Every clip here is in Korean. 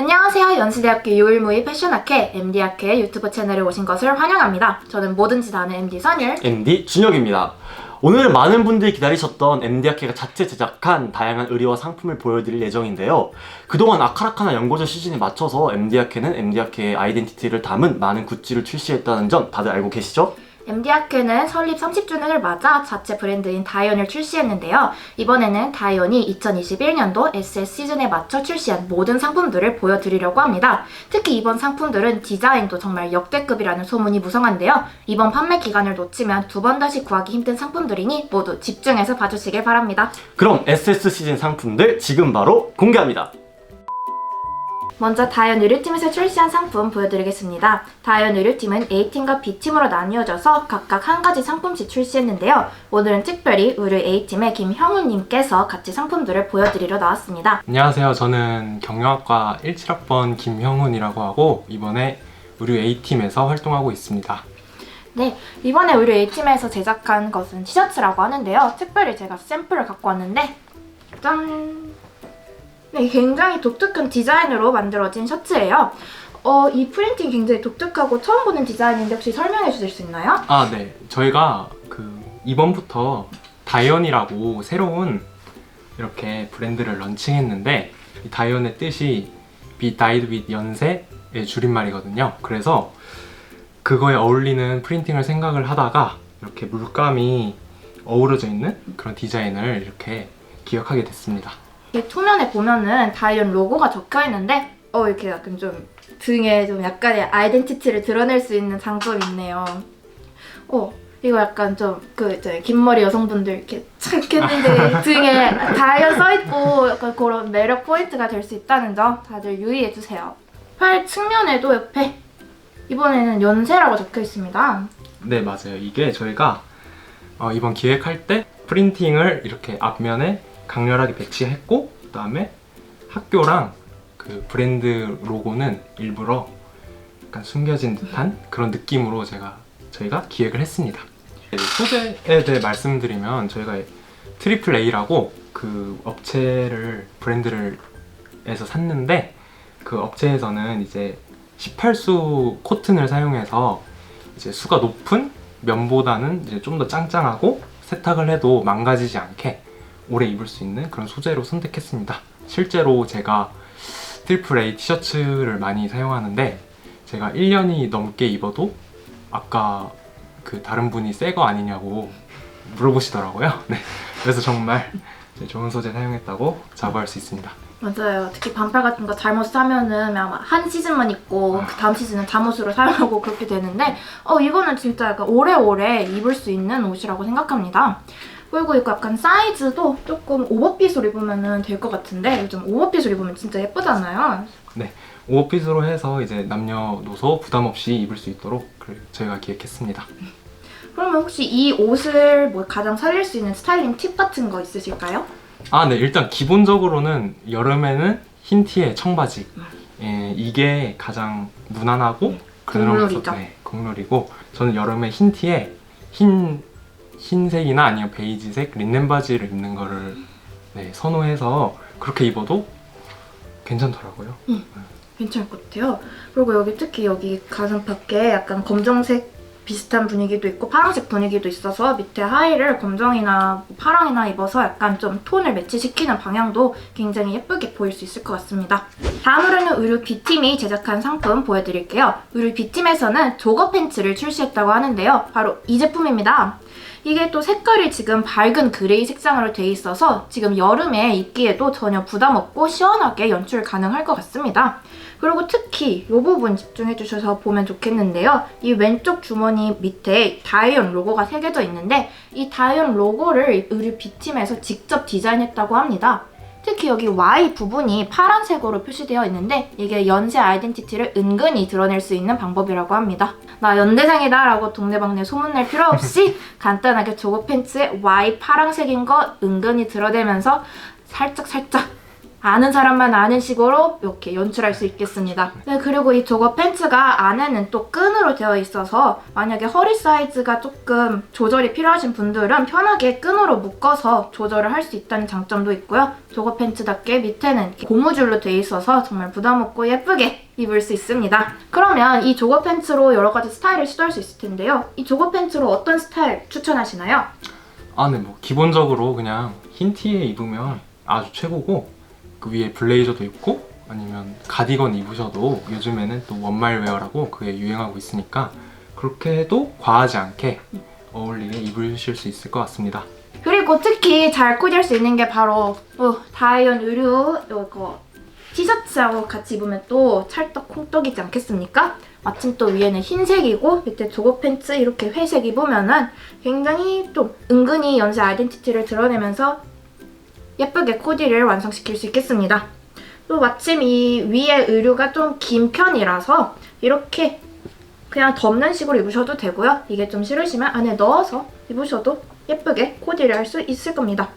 안녕하세요. 연세대학교 유일무이 패션학회 MD학회 유튜브 채널에 오신 것을 환영합니다. 저는 뭐든지 다 아는 MD 선율. MD 준혁입니다. 오늘 많은 분들이 기다리셨던 MD학회가 자체 제작한 다양한 의류와 상품을 보여드릴 예정인데요. 그동안 아카라카나 연고전 시즌에 맞춰서 MD학회는 MD학회의 아이덴티티를 담은 많은 굿즈를 출시했다는 점 다들 알고 계시죠? MD학회는 설립 30주년을 맞아 자체 브랜드인 다이온을 출시했는데요. 이번에는 다이온이 2021년도 SS 시즌에 맞춰 출시한 모든 상품들을 보여드리려고 합니다. 특히 이번 상품들은 디자인도 정말 역대급이라는 소문이 무성한데요. 이번 판매 기간을 놓치면 두 번 다시 구하기 힘든 상품들이니 모두 집중해서 봐주시길 바랍니다. 그럼 SS 시즌 상품들 지금 바로 공개합니다. 먼저 다이언 의류팀에서 출시한 상품 보여드리겠습니다. 다이언 의류팀은 A팀과 B팀으로 나뉘어져서 각각 한 가지 상품씩 출시했는데요. 오늘은 특별히 의류 A팀의 김형우님께서 같이 상품들을 보여드리러 나왔습니다. 안녕하세요. 저는 경영학과 17학번 김형훈이라고 하고 이번에 의류 A팀에서 활동하고 있습니다. 네, 이번에 의류 A팀에서 제작한 것은 티셔츠라고 하는데요. 특별히 제가 샘플을 갖고 왔는데 짠! 네, 굉장히 독특한 디자인으로 만들어진 셔츠예요. 어, 이 프린팅 굉장히 독특하고 처음 보는 디자인인데 혹시 설명해 주실 수 있나요? 아, 네. 저희가 그 이번부터 다이언이라고 새로운 이렇게 브랜드를 런칭했는데 이 다이언의 뜻이 Be Dyed with 연세의 줄임말이거든요. 그래서 그거에 어울리는 프린팅을 생각을 하다가 이렇게 물감이 어우러져 있는 그런 디자인을 이렇게 기억하게 됐습니다. 이 투면에 보면은 다이언 로고가 적혀 있는데 어 이렇게 약간 좀 등에 좀 약간의 아이덴티티를 드러낼 수 있는 장점이 있네요. 어 이거 약간 좀그 긴 머리 여성분들 이렇게 착 했는데 등에 다이언 써 있고 약간 그런 매력 포인트가 될 수 있다는 점 다들 유의해 주세요. 팔 측면에도 옆에 이번에는 연세라고 적혀 있습니다. 네, 맞아요. 이게 저희가 어, 이번 기획할 때 프린팅을 이렇게 앞면에 강렬하게 배치했고 그다음에 학교랑 그 브랜드 로고는 일부러 약간 숨겨진 듯한 그런 느낌으로 제가 저희가 기획을 했습니다. 네, 소재에 대해 말씀드리면 저희가 트리플 A라고 그 업체를 브랜드를 에서 샀는데 그 업체에서는 이제 18수 코튼을 사용해서 이제 수가 높은 면보다는 이제 좀 더 짱짱하고 세탁을 해도 망가지지 않게 오래 입을 수 있는 그런 소재로 선택했습니다. 실제로 제가 A 티셔츠를 많이 사용하는데 제가 1년이 넘게 입어도 아까 그 다른 분이 새 거 아니냐고 물어보시더라고요. 네. 그래서 정말 좋은 소재 사용했다고 자부할 수 있습니다. 맞아요. 특히 반팔 같은 거 잘못 사면은 아마 한 시즌만 입고 그 다음 시즌은 잠옷으로 사용하고 그렇게 되는데 어 이거는 진짜 약간 오래오래 입을 수 있는 옷이라고 생각합니다. 그리고 이거 약간 사이즈도 조금 오버핏으로 입으면 될 것 같은데 요즘 오버핏으로 입으면 진짜 예쁘잖아요. 오버핏으로 해서 이제 남녀노소 부담 없이 입을 수 있도록 그 저희가 기획했습니다. 그러면 혹시 이 옷을 뭐 가장 살릴 수 있는 스타일링 팁 같은 거 있으실까요? 아, 네. 일단 기본적으로는 여름에는 흰 티에 청바지. 예, 이게 가장 무난하고 그러면서- 국룰이죠. 네, 국룰이고 저는 여름에 흰 티에 흰 흰색이나 아니면 베이지색 린넨 바지를 입는 거를 네, 선호해서 그렇게 입어도 괜찮더라고요. 괜찮을 것 같아요. 그리고 여기 특히 여기 가슴팍에 약간 검정색 비슷한 분위기도 있고 파란색 분위기도 있어서 밑에 하의를 검정이나 파랑이나 입어서 약간 좀 톤을 매치시키는 방향도 굉장히 예쁘게 보일 수 있을 것 같습니다. 다음으로는 의류 B팀이 제작한 상품 보여드릴게요. 의류 B팀에서는 조거 팬츠를 출시했다고 하는데요. 바로 이 제품입니다. 이게 또 색깔이 지금 밝은 그레이 색상으로 돼 있어서 지금 여름에 입기에도 전혀 부담 없고 시원하게 연출 가능할 것 같습니다. 그리고 특히 이 부분 집중해 주셔서 보면 좋겠는데요. 이 왼쪽 주머니 밑에 다이언 로고가 새겨져 있는데 이 다이언 로고를 의류 B팀에서 직접 디자인했다고 합니다. 특히 여기 Y 부분이 파란색으로 표시되어 있는데 이게 연세 아이덴티티를 은근히 드러낼 수 있는 방법이라고 합니다. 나 연대생이다 라고 동네방네 소문낼 필요 없이 간단하게 조거 팬츠에 Y 파란색인 거 은근히 드러내면서 살짝살짝 아는 사람만 아는 식으로 이렇게 연출할 수 있겠습니다. 네, 그리고 이 조거 팬츠가 안에는 또 끈으로 되어 있어서 만약에 허리 사이즈가 조금 조절이 필요하신 분들은 편하게 끈으로 묶어서 조절을 할 수 있다는 장점도 있고요. 조거 팬츠답게 밑에는 고무줄로 되어 있어서 정말 부담 없고 예쁘게 입을 수 있습니다. 그러면 이 조거 팬츠로 여러 가지 스타일을 시도할 수 있을 텐데요. 이 조거 팬츠로 어떤 스타일 추천하시나요? 아, 네, 뭐 기본적으로 그냥 흰 티에 입으면 아주 최고고 그 위에 블레이저도 입고 아니면 가디건 입으셔도 요즘에는 또 원말 웨어라고 그게 유행하고 있으니까 그렇게 해도 과하지 않게 어울리게 입으실 수 있을 것 같습니다. 그리고 특히 잘 코디할 수 있는 게 바로 어, 다이언 의류 이거 티셔츠하고 같이 입으면 또 찰떡 콩떡이지 않겠습니까? 마침 또 위에는 흰색이고 밑에 조거 팬츠 이렇게 회색 입으면은 굉장히 좀 은근히 연쇄 아이덴티티를 드러내면서 예쁘게 코디를 완성시킬 수 있겠습니다. 또 마침 이 위에 의류가 좀 긴 편이라서 이렇게 그냥 덮는 식으로 입으셔도 되고요. 이게 좀 싫으시면 안에 넣어서 입으셔도 예쁘게 코디를 할 수 있을 겁니다.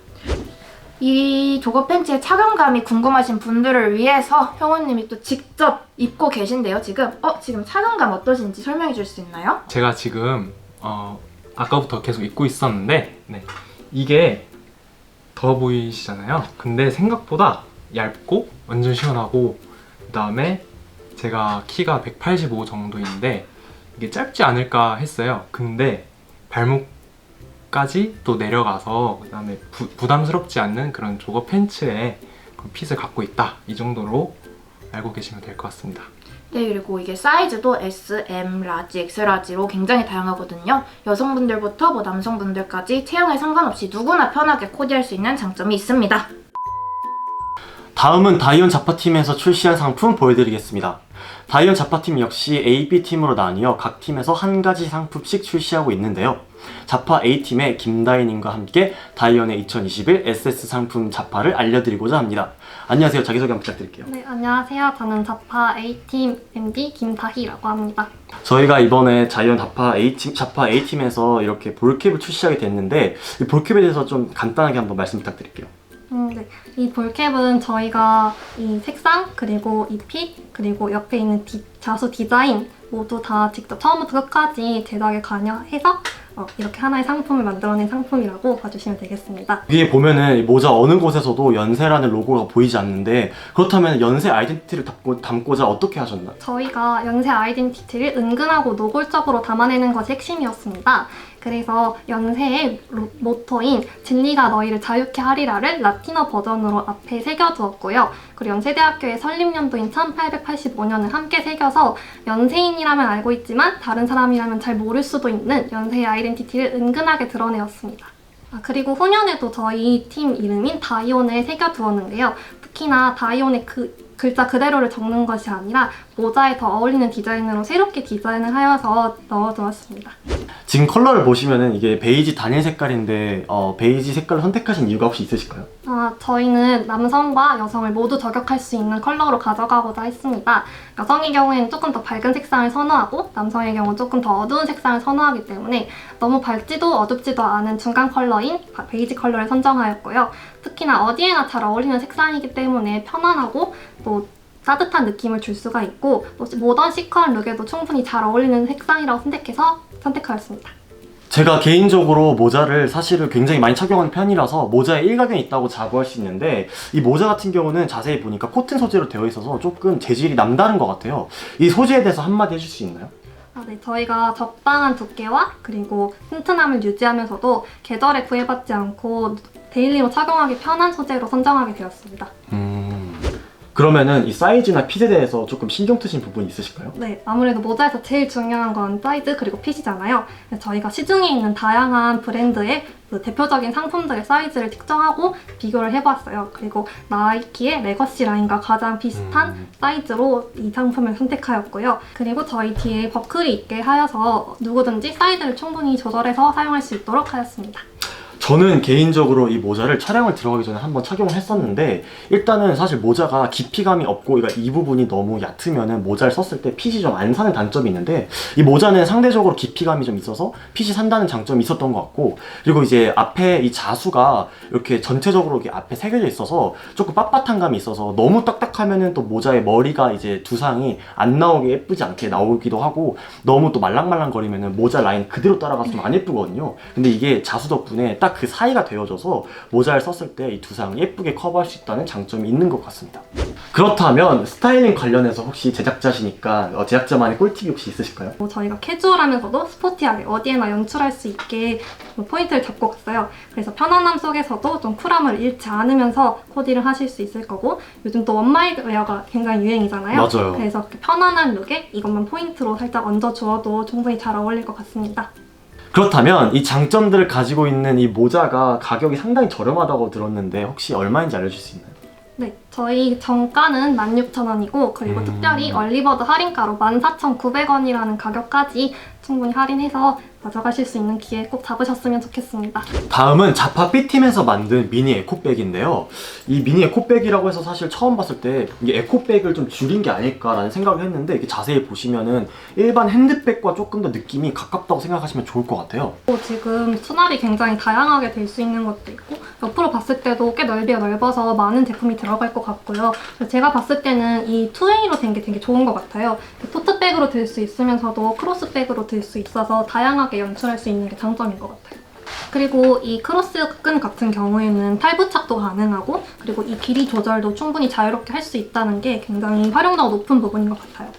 이 조거 팬츠의 착용감이 궁금하신 분들을 위해서 형우님이 또 직접 입고 계신데요. 지금 어 지금 착용감 어떠신지 설명해 줄 수 있나요? 제가 지금 어, 아까부터 계속 입고 있었는데 네. 이게 더워 보이시잖아요. 근데 생각보다 얇고 완전 시원하고 그 다음에 제가 키가 185 정도인데 이게 짧지 않을까 했어요. 근데 발목까지 또 내려가서 그 다음에 부, 부담스럽지 않는 그런 조거 팬츠의 그 핏을 갖고 있다. 이 정도로 알고 계시면 될 것 같습니다. 네 그리고 이게 사이즈도 S, M, 라지, X 라지로 굉장히 다양하거든요. 여성분들부터 뭐 남성분들까지 체형에 상관없이 누구나 편하게 코디할 수 있는 장점이 있습니다. 다음은 다이온 자파팀에서 출시한 상품 보여드리겠습니다. 다이온 자파팀 역시 A, B팀으로 나뉘어 각 팀에서 한 가지 상품씩 출시하고 있는데요. 자파 A팀의 김다희님과 함께 다이온의 2021 SS 상품 자파를 알려드리고자 합니다. 안녕하세요. 자기소개 한번 부탁드릴게요. 네, 안녕하세요. 저는 자파 A팀 MD 김다희라고 합니다. 저희가 이번에 자이언 자파 A팀, 자파 A팀에서 이렇게 볼캡을 출시하게 됐는데 이 볼캡에 대해서 좀 간단하게 한번 말씀 부탁드릴게요. 음, 네. 이 볼캡은 저희가 이 색상, 그리고 이 핏, 그리고 옆에 있는 디- 자수 디자인 모두 다 직접 처음부터 끝까지 제작에 관여해서 어, 이렇게 하나의 상품을 만들어낸 상품이라고 봐주시면 되겠습니다. 위에 보면은 이 모자 어느 곳에서도 연세라는 로고가 보이지 않는데 그렇다면 연세 아이덴티티를 담고, 담고 자 어떻게 하셨나요? 저희가 연세 아이덴티티를 은근하고 노골적으로 담아내는 것이 핵심이었습니다. 그래서 연세의 로- 모토인 진리가 너희를 자유케 하리라를 라틴어 버전으로 앞에 새겨두었고요. 그리고 연세대학교의 설립연도인 1885년을 함께 새겨서 연세인이라면 알고 있지만 다른 사람이라면 잘 모를 수도 있는 연세의 아이덴티티를 은근하게 드러내었습니다. 아, 그리고 후년에도 저희 팀 이름인 다이온을 새겨두었는데요. 특히나 다이온의 그 글자 그대로를 적는 것이 아니라 모자에 더 어울리는 디자인으로 새롭게 디자인을 하여서 넣어두었습니다. 지금 컬러를 보시면은 이게 베이지 단일 색깔인데 어, 베이지 색깔을 선택하신 이유가 혹시 있으실까요? 아, 저희는 남성과 여성을 모두 저격할 수 있는 컬러로 가져가고자 했습니다. 여성의 경우에는 조금 더 밝은 색상을 선호하고 남성의 경우는 조금 더 어두운 색상을 선호하기 때문에 너무 밝지도 어둡지도 않은 중간 컬러인 바- 베이지 컬러를 선정하였고요. 특히나 어디에나 잘 어울리는 색상이기 때문에 편안하고 또 따뜻한 느낌을 줄 수가 있고 또 모던 시크한 룩에도 충분히 잘 어울리는 색상이라고 선택해서 선택하였습니다. 제가 개인적으로 모자를 사실은 굉장히 많이 착용하는 편이라서 모자에 일각견이 있다고 자부할 수 있는데 이 모자 같은 경우는 자세히 보니까 코튼 소재로 되어 있어서 조금 재질이 남다른 것 같아요. 이 소재에 대해서 한마디 해줄 수 있나요? 아, 네, 저희가 적당한 두께와 그리고 튼튼함을 유지하면서도 계절에 구애받지 않고 데일리로 착용하기 편한 소재로 선정하게 되었습니다. 음... 그러면은 이 사이즈나 핏에 대해서 조금 신경 쓰신 부분이 있으실까요? 네, 아무래도 모자에서 제일 중요한 건 사이즈 그리고 핏이잖아요. 그래서 저희가 시중에 있는 다양한 브랜드의 그 대표적인 상품들의 사이즈를 측정하고 비교를 해봤어요. 그리고 나이키의 레거시 라인과 가장 비슷한 음. 사이즈로 이 상품을 선택하였고요. 그리고 저희 뒤에 버클이 있게 하여서 누구든지 사이즈를 충분히 조절해서 사용할 수 있도록 하였습니다. 저는 개인적으로 이 모자를 촬영을 들어가기 전에 한번 착용을 했었는데 일단은 사실 모자가 깊이감이 없고 그러니까 이 부분이 너무 얕으면은 모자를 썼을 때 핏이 좀 안 사는 단점이 있는데 이 모자는 상대적으로 깊이감이 좀 있어서 핏이 산다는 장점이 있었던 것 같고 그리고 이제 앞에 이 자수가 이렇게 전체적으로 이렇게 앞에 새겨져 있어서 조금 빳빳한 감이 있어서 너무 딱딱하면은 또 모자의 머리가 이제 두상이 안 나오게 예쁘지 않게 나오기도 하고 너무 또 말랑말랑거리면은 모자 라인 그대로 따라가서 좀 안 예쁘거든요. 근데 이게 자수 덕분에 딱그 사이가 되어져서 모자를 썼을 때 이 두 상 예쁘게 커버할 수 있다는 장점이 있는 것 같습니다. 그렇다면 스타일링 관련해서 혹시 제작자시니까 어, 제작자만의 꿀팁이 혹시 있으실까요? 뭐 저희가 캐주얼하면서도 스포티하게 어디에나 연출할 수 있게 좀 포인트를 잡고 갔어요. 그래서 편안함 속에서도 좀 쿨함을 잃지 않으면서 코디를 하실 수 있을 거고 요즘 또 원마이 웨어가 굉장히 유행이잖아요. 맞아요. 그래서 이렇게 편안한 룩에 이것만 포인트로 살짝 얹어주어도 충분히 잘 어울릴 것 같습니다. 그렇다면 이 장점들을 가지고 있는 이 모자가 가격이 상당히 저렴하다고 들었는데 혹시 얼마인지 알려줄 수 있나요? 네, 저희 정가는 16,000원이고 그리고 음. 특별히 얼리버드 할인가로 14,900원이라는 가격까지 충분히 할인해서 가져가실 수 있는 기회 꼭 잡으셨으면 좋겠습니다. 다음은 자파 B팀에서 만든 미니 에코백인데요. 이 미니 에코백이라고 해서 사실 처음 봤을 때 이게 에코백을 좀 줄인 게 아닐까라는 생각을 했는데 이렇게 자세히 보시면은 일반 핸드백과 조금 더 느낌이 가깝다고 생각하시면 좋을 것 같아요. 또 지금 수납이 굉장히 다양하게 될 수 있는 것도 있고 옆으로 봤을 때도 꽤 넓이가 넓어서 많은 제품이 들어갈 것 같고요. 제가 봤을 때는 이 투웨이로 된 게 되게 좋은 것 같아요. 토트 백으로 들 수 있으면서도 크로스백으로 들 수 있어서 다양하게 연출할 수 있는 게 장점인 것 같아요. 그리고 이 크로스끈 같은 경우에는 탈부착도 가능하고 그리고 이 길이 조절도 충분히 자유롭게 할 수 있다는 게 굉장히 활용도가 높은 부분인 것 같아요.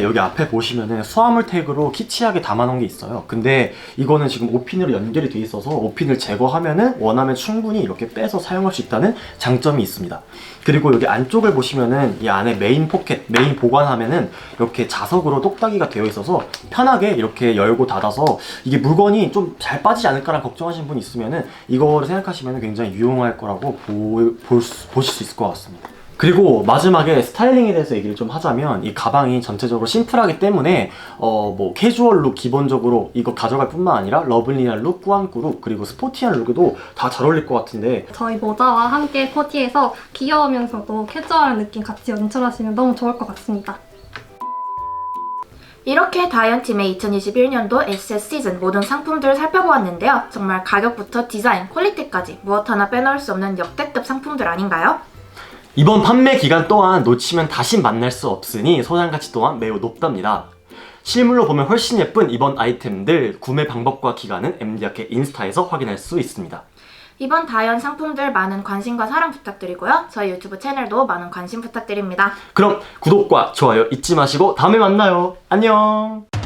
여기 앞에 보시면은 수화물 태그로 키치하게 담아놓은 게 있어요. 근데 이거는 지금 오핀으로 연결이 돼 있어서 오핀을 제거하면은 원하면 충분히 이렇게 빼서 사용할 수 있다는 장점이 있습니다. 그리고 여기 안쪽을 보시면은 이 안에 메인 포켓, 메인 보관하면은 이렇게 자석으로 똑딱이가 되어 있어서 편하게 이렇게 열고 닫아서 이게 물건이 좀 잘 빠지지 않을까라는 걱정하시는 분이 있으면은 이거를 생각하시면 굉장히 유용할 거라고 보, 볼 수- 보실 수 있을 것 같습니다. 그리고 마지막에 스타일링에 대해서 얘기를 좀 하자면 이 가방이 전체적으로 심플하기 때문에 어 뭐 캐주얼 룩 기본적으로 이거 가져갈 뿐만 아니라 러블리한 룩, 꾸안꾸 룩 그리고 스포티한 룩에도 다 잘 어울릴 것 같은데 저희 모자와 함께 코디해서 귀여우면서도 캐주얼한 느낌 같이 연출하시면 너무 좋을 것 같습니다. 이렇게 다이언팀의 2021년도 SS 시즌 모든 상품들을 살펴보았는데요. 정말 가격부터 디자인, 퀄리티까지 무엇 하나 빼놓을 수 없는 역대급 상품들 아닌가요? 이번 판매 기간 동안 놓치면 다시 만날 수 없으니 소장 가치 또한 매우 높답니다. 실물로 보면 훨씬 예쁜 이번 아이템들 구매 방법과 기간은 MD학회 인스타에서 확인할 수 있습니다. 이번 다이언 상품들 많은 관심과 사랑 부탁드리고요. 저희 유튜브 채널도 많은 관심 부탁드립니다. 그럼 구독과 좋아요 잊지 마시고 다음에 만나요. 안녕!